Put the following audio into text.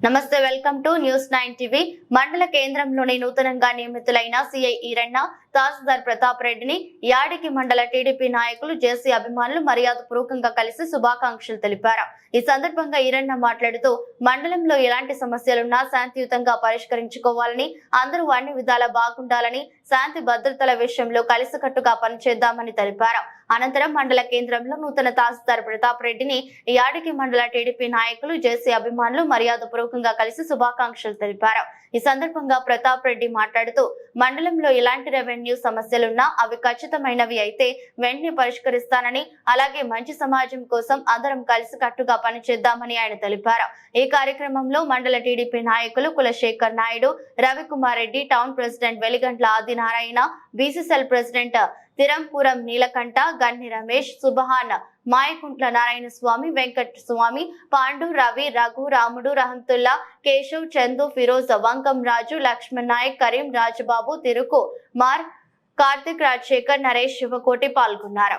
Namaste welcome to news nine TV. మండల కేంద్రంలోని నూతనంగా నియమితులైన సిఐ ఈరన్న తహసీల్దార్ ప్రతాప్ రెడ్డిని యాడికి మండల టీడీపీ నాయకులు జేసీ అభిమానులు మర్యాద పూర్వకంగా కలిసి శుభాకాంక్షలు తెలిపారు. ఈ సందర్భంగా ఈరన్న మాట్లాడుతూ మండలంలో ఎలాంటి సమస్యలున్నా శాంతియుతంగా పరిష్కరించుకోవాలని అందరూ అన్ని విధాలా బాగుండాలని శాంతి భద్రతల విషయంలో కలిసికట్టుగా పనిచేద్దామని తెలిపారు. అనంతరం మండల కేంద్రంలో నూతన తహసీల్దార్ ప్రతాప్ రెడ్డిని యాడికి మండల టీడీపీ నాయకులు జేసీ అభిమానులు మర్యాద పూర్వకంగా కలిసి శుభాకాంక్షలు తెలిపారు. ఈ సందర్భంగా ప్రతాప్ రెడ్డి మాట్లాడుతూ మండలంలో ఎలాంటి రెవెన్యూ సమస్యలున్నా అవి ఖచ్చితమైనవి అయితే వెంటనే పరిష్కరిస్తానని అలాగే మంచి సమాజం కోసం అందరం కలిసి కట్టుగా పనిచేద్దామని ఆయన తెలిపారు. ఈ కార్యక్రమంలో మండల టీడీపీ నాయకులు Kulasekhar Naidu Ravikumar Reddy town president Veligantla Adinarayana BCCL president Thirampuram Neelakanta Ganni Ramesh Subhan Mayakuntla Narayana Swamy Venkata Swamy Pandu Ravi Raghu Ramudu Rahamtulla Keshav Chandu Firoz వంకం రాజు లక్ష్మణ్ నాయక్ కరీం రాజబాబు తిరుకు మార్ కార్తిక్ రాజశేఖర్ నరేష్ శివకోటి పాల్గొన్నారు.